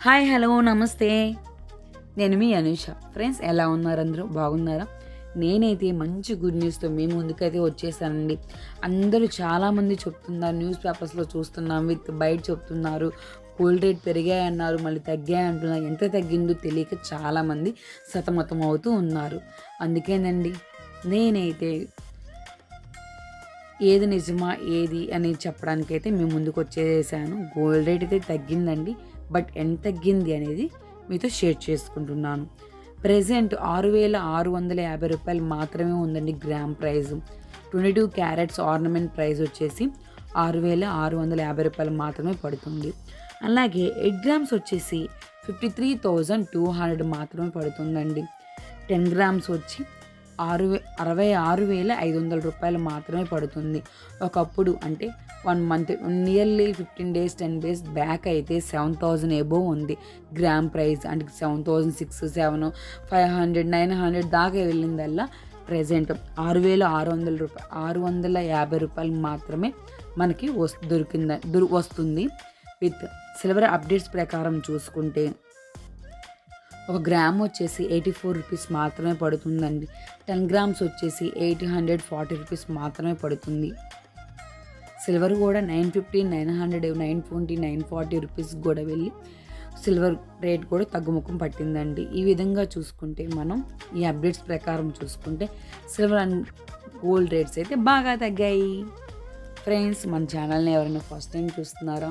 Hi hello నమస్తే. నేను మీ Anusha. Friends ఎలా ఉన్నారు అందరూ? బాగున్నారా? నేనైతే మంచి గుడ్ న్యూస్తో మీ ముందుకైతే వచ్చేసానండి. అందరూ చాలామంది చెప్తున్నారు న్యూస్ పేపర్స్లో చూస్తున్నాం విత్ బయట చెప్తున్నారు గోల్డ్ రేట్ పెరిగాయి అన్నారు మళ్ళీ తగ్గాయంటున్నారు ఎంత తగ్గిందో తెలియక చాలామంది సతమతం అవుతూ ఉన్నారు. అందుకేనండి నేనైతే ఏది నిజమా ఏది అని చెప్పడానికైతే మేము ముందుకు వచ్చేసాను గోల్డ్ రేట్ అయితే తగ్గిందండి. బట్ ఎంత తగ్గింది అనేది మీతో షేర్ చేసుకుంటున్నాను. ప్రజెంట్ ఆరు వేల ఆరు వందల యాభై రూపాయలు మాత్రమే ఉందండి gram price. Twenty two carats ornament price వచ్చేసి ఆరు వేల ఆరు వందల యాభై రూపాయలు మాత్రమే పడుతుంది. అలాగే ఎయిట్ గ్రామ్స్ వచ్చేసి fifty three thousand two hundred మాత్రమే పడుతుందండి. టెన్ గ్రామ్స్ వచ్చి ఆరు అరవై ఆరు వేల ఐదు వందల రూపాయలు మాత్రమే పడుతుంది. ఒకప్పుడు అంటే one month nearly fifteen days ten days back అయితే సెవెన్ థౌజండ్ ఎబో ఉంది. గ్రామ్ ప్రైస్ అంటే seven thousand six seven five hundred nine hundred దాకా వెళ్ళిందల్లా ప్రజెంట్ ఆరు వేల ఆరు వందల రూపాయలు ఆరు వందల యాభై రూపాయలు మాత్రమే మనకి వస్ దొరికింద దొరి వస్తుంది. విత్ సిల్వర్ అప్డేట్స్ ప్రకారం చూసుకుంటే ఒక గ్రామ్ వచ్చేసి ఎయిటీ ఫోర్ రూపీస్ మాత్రమే పడుతుందండి. టెన్ గ్రామ్స్ వచ్చేసి ఎయిట్ హండ్రెడ్ ఫార్టీ రూపీస్ మాత్రమే పడుతుంది. సిల్వర్ కూడా nine fifty nine hundred nine twenty nine forty rupees కూడా వెళ్ళి సిల్వర్ రేట్ కూడా తగ్గుముఖం పట్టిందండి. ఈ విధంగా చూసుకుంటే మనం ఈ అప్డేట్స్ ప్రకారం చూసుకుంటే సిల్వర్ అండ్ గోల్డ్ రేట్స్ అయితే బాగా తగ్గాయి. ఫ్రెండ్స్ మన ఛానల్ని ఎవరైనా ఫస్ట్ టైం చూస్తున్నారా?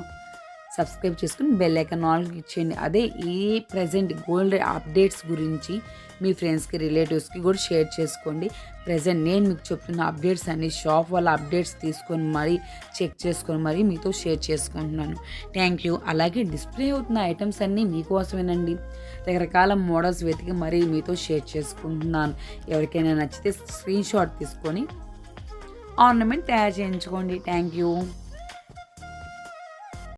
సబ్స్క్రైబ్ చేసుకుని బెల్ ఐకాన్ ఆల్ ఇచ్చేయండి అదే ఈ ప్రజెంట్ గోల్డ్ అప్డేట్స్ గురించి మీ ఫ్రెండ్స్కి రిలేటివ్స్కి కూడా షేర్ చేసుకోండి. ప్రజెంట్ నేను మీకు చెప్తున్న అప్డేట్స్ అన్ని షాప్ వాళ్ళ అప్డేట్స్ తీసుకొని మరీ చెక్ చేసుకొని మరీ మీతో షేర్ చేసుకుంటున్నాను. Thank you. అలాగే డిస్ప్లే అవుతున్న ఐటమ్స్ అన్నీ మీకోసమేనండి. రకరకాల మోడల్స్ వెతికి మరీ మీతో షేర్ చేసుకుంటున్నాను. ఎవరికైనా నచ్చితే స్క్రీన్ షాట్ తీసుకొని ఆర్నమెంట్ తయారు చేయించుకోండి. Thank you.